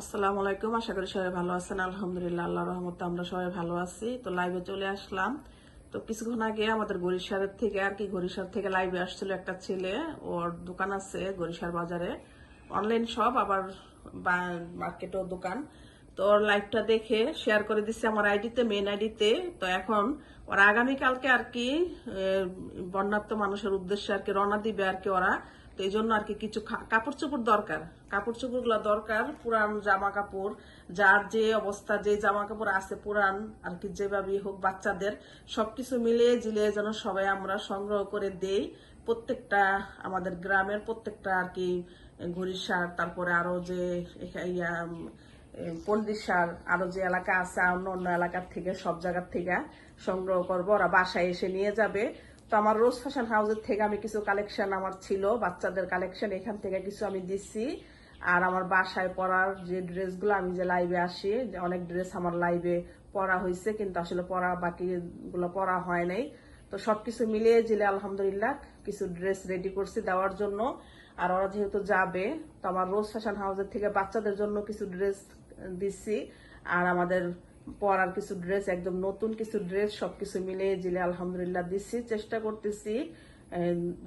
আসসালামু আলাইকুম, আশা করি সবাই ভালো আছেন। আলহামদুলিল্লাহ আল্লাহ রহমতে আমরা সবাই ভালো আছি। তো লাইভে চলে আসলাম। তো কিছুক্ষণ আগে আমাদের গরিশারের থেকে আর কি, গরিশার থেকে লাইভে আসছিল একটা ছেলে। ওর দোকান আছে গরিশার বাজারে। অনলাইন শপ আবার মার্কেটও দোকান। তো ওর লাইভটা দেখে শেয়ার করে দিচ্ছে আমার আইডিতে মেন আইডিতে তো। এখন ওরা আগামীকালকে আর কি বন্যার্থ মানুষের উদ্দেশ্যে আর কি রওনা দিবে আর কি ওরা। তো এই জন্য আর কি কিছু কাপড় চোপড় দরকার। কাপড় চোপড়গুলা দরকার পুরান জামা কাপড় যার যে অবস্থা যে জামা কাপড় আছে পুরান আর কি যেভাবে হোক বাচ্চাদের সবকিছু মিলিয়ে জিলিয়ে যেন সবাই আমরা সংগ্রহ করে দেই। প্রত্যেকটা আমাদের গ্রামের প্রত্যেকটা আর কি ঘড়িসার তারপরে আরও যে ইয়া, উম, পন্ডিসার আরও যে এলাকা আছে অন্য অন্য এলাকার থেকে সব জায়গার থেকে সংগ্রহ করব। ওরা বাসায় এসে নিয়ে যাবে। তো আমার রোজ ফ্যাশন হাউসের থেকে আমি কিছু কালেকশন আমার ছিল, বাচ্চাদের কালেকশন এখান থেকে কিছু আমি দিচ্ছি আর আমার বাসায় পরার যে ড্রেসগুলো, আমি যে লাইভে আসি অনেক ড্রেস আমার লাইভে পরা হয়েছে, কিন্তু আসলে পরা বাকিগুলো পরা হয় নাই। তো সবকিছু মিলিয়ে জিলে আলহামদুলিল্লাহ কিছু ড্রেস রেডি করছি দেওয়ার জন্য। আর ওরা যেহেতু যাবে, তো আমার রোজ ফ্যাশন হাউসের থেকে বাচ্চাদের জন্য কিছু ড্রেস দিচ্ছি আর আমাদের পরার কিছু ড্রেস একদম নতুন কিছু ড্রেস সবকিছু মিলিয়ে জিলে আলহামদুলিল্লাহ দিচ্ছি, চেষ্টা করতেছি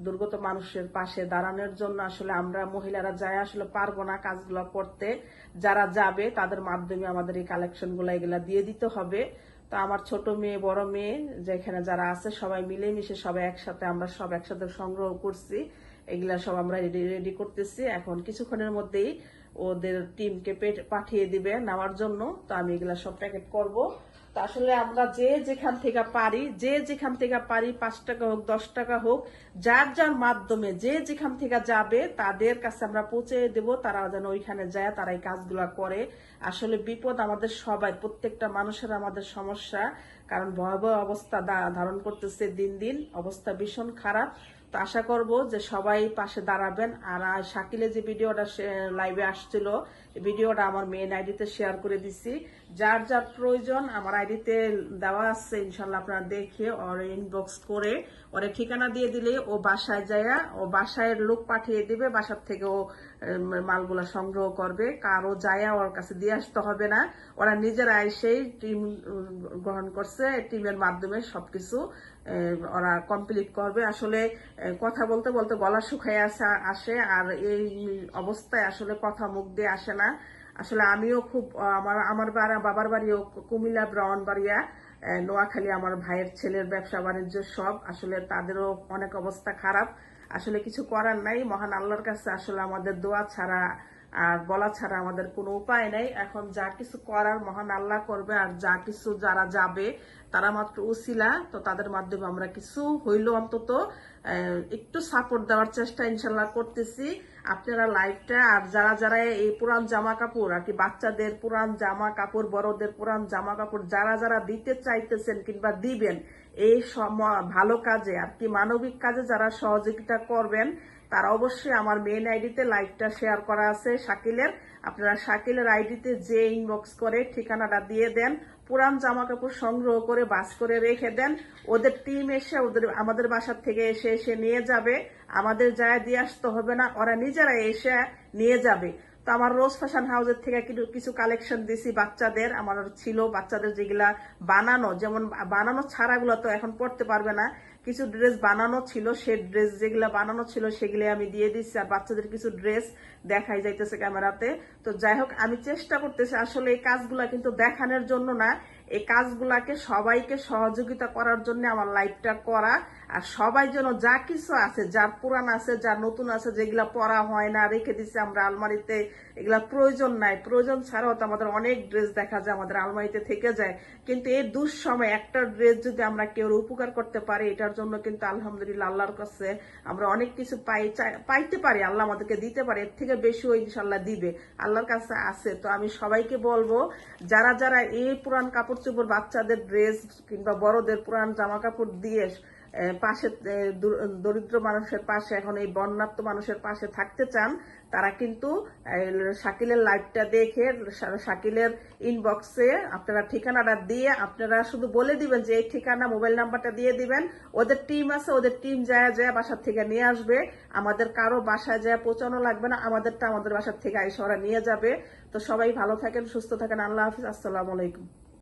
দুর্গত মানুষের পাশে দাঁড়ানোর জন্য। আসলে আমরা মহিলারা যাই, আসলে পারব না কাজগুলো করতে। যারা যাবে, তাদের মাধ্যমে আমাদের এই কালেকশনগুলো এগুলা দিয়ে দিতে হবে। তো আমার ছোট মেয়ে, বড় মেয়ে, যেখানে যারা আছে, সবাই মিলেমিশে সবাই একসাথে, আমরা সব একসাথে সংগ্রহ করছি। এগুলা সব আমরা রেডি রেডি করতেছি। এখন কিছুক্ষণের মধ্যেই ওদের টিমকে পাঠিয়ে দিবে নেওয়ার জন্য। তো আমি এগুলা সব প্যাকেট করব। তো আসলে আমরা যে যেখান থেকে পারি, যে যেখান থেকে পারি, পাঁচ টাকা হোক, দশ টাকা হোক, যার যার মাধ্যমে যে যেখান থেকে যাবে, তাদের কাছে আমরা পৌঁছে দেব। তারা যেন ওইখানে যায়, তারা এই কাজগুলা করে। আসলে বিপদ আমাদের সবাই, প্রত্যেকটা মানুষের আমাদের সমস্যা। কারণ ভয়াবহ অবস্থা ধারণ করতেছে দিন দিন। অবস্থা ভীষণ খারাপ। আশা করব যে সবাই পাশে দাঁড়াবেন। আর শাকিলে যে ভিডিওটা লাইভে আসছিল ভিডিওটা আমার মেন আইডিতে শেয়ার করে দিছি। যার যার প্রয়োজন আমার আইডিতে দেওয়া আছে, ইনশাল্লাহ আপনারা দেখে ওর ইনবক্স করে ওরে ঠিকানা দিয়ে দিলে ও বাসায় যায়, ও বাসায় লোক পাঠিয়ে দিবে, বাসার থেকে ও মালগুলা সংগ্রহ করবে। কারও যায় ওর কাছে দিয়ে আসতে হবে না। ওরা নিজেরা এসেই টিম গ্রহণ করছে। টিমের মাধ্যমে সবকিছু ওরা কমপ্লিট করবে। আসলে কথা বলতে বলতে গলা শুকায় আসা, আসে। আর এই অবস্থায় আসলে কথা মুখ দিয়ে আসে না। আসলে আমিও খুব আমার আমার বাবার বাড়িও কুমিল্লা ব্রাউনবাড়িয়া নোয়াখালী, আমার ভাইয়ের ছেলের ব্যবসা বাণিজ্য সব। আসলে তাদেরও অনেক অবস্থা খারাপ। আসলে কিছু করার নাই। মহান আল্লাহর কাছে আসলে আমাদের দোয়া ছাড়া আর বলা ছাড়া আমাদের কোনো উপায় নেই। এখন যা কিছু করার মহান আল্লাহ করবে আর যা কিছু যারা যাবে, তারা মাত্র উসিলা তো তাদের মাধ্যমে আমরা কিছু হইল অন্তত একটু সাপোর্ট দেওয়ার চেষ্টা ইনশাল্লাহ করতেছি। আপনারা লাইভটা আর যারা যারা এই পুরান জামা কাপড় আর কি বাচ্চাদের পুরান জামা কাপড় বড়দের পুরান জামা কাপড় যারা যারা দিতে চাইতেছেন কিংবা দিবেন, এই ভালো কাজে আর কি মানবিক কাজে যারা সহযোগিতা করবেন তারা অবশ্যই আমার মেন আইডিতে লাইভটা শেয়ার করা আছে শাকিলের। আপনারা শাকিলের আইডিতে যে ইনবক্স করে ঠিকানাটা দিয়ে দেন, পুরান জামা কাপড় সংগ্রহ করে, বাস করে রেখে দেন, ওদের টিম এসে ওদের, আমাদের বাসার থেকে এসে এসে নিয়ে যাবে। আমাদের যায় দিয়ে আসতে হবে না, ওরা নিজেরা এসে নিয়ে যাবে। তো আমার রোজ ফ্যাশন হাউসের থেকে কিছু- কালেকশন দিছি বাচ্চাদের, আমার ছিল বাচ্চাদের যেগুলা বানানো, যেমন বানানো ছাড়াগুলো তো এখন পড়তে পারবে না। কিছু ড্রেস বানানো ছিল, সে ড্রেস যেগুলা বানানো ছিল সেগুলো আমি দিয়ে দিচ্ছি আর বাচ্চাদের কিছু ড্রেস দেখাই যাইতেছে ক্যামেরাতে। তো যাই হোক, আমি চেষ্টা করতেছি আসলে এই কাজগুলা কিন্তু দেখানোর জন্য না, এই কাজগুলাকে সবাইকে সহযোগিতা করার জন্য আমার লাইভটা করা আর সবাই যেন যা কিছু আছে, যার পুরান আছে, যার নতুন আছে, যেগুলা পরা হয় না, রেখে দিচ্ছে আমরা আলমারিতে, এগুলা প্রয়োজন নাই। প্রয়োজন ছাড়াও তো আমাদের অনেক ড্রেস দেখা যায়, আমাদের আলমারিতে থেকে যায়। কিন্তু এই দুঃসময় একটা ড্রেস যদি আমরা কেউ উপকার করতে পারি, এটার জন্য কিন্তু আলহামদুলিল্লাহ আল্লাহর কাছে আমরা অনেক কিছু পাই পাইতে পারি, আল্লাহ আমাদেরকে দিতে পারে, এর থেকে বেশিও ইনশাল্লাহ দিবে, আল্লাহর কাছে আছে। তো আমি সবাইকে বলব, যারা যারা এই পুরান কাপড় চোপড় বাচ্চাদের ড্রেস কিংবা বড়দের পুরান জামা কাপড় দিয়ে পাশে দরিদ্র মানুষের পাশে, এখন এই বন্যাত্ম মানুষের পাশে থাকতে চান তারা কিন্তু শাকিলের লাইভটা দেখে শাকিলের ইনবক্সে আপনারা ঠিকানাটা দিয়ে আপনারা শুধু বলে দিবেন যে এই ঠিকানা মোবাইল নাম্বারটা দিয়ে দিবেন। ওদের টিম আছে, ওদের টিম যায় যায় বাসার থেকে নিয়ে আসবে। আমাদের কারও বাসায় যায় পৌঁছানো লাগবে না, আমাদেরটা আমাদের বাসার থেকে আইসা ওরা নিয়ে যাবে। তো সবাই ভালো থাকেন, সুস্থ থাকেন। আল্লাহ হাফিজ, আসসালামু আলাইকুম।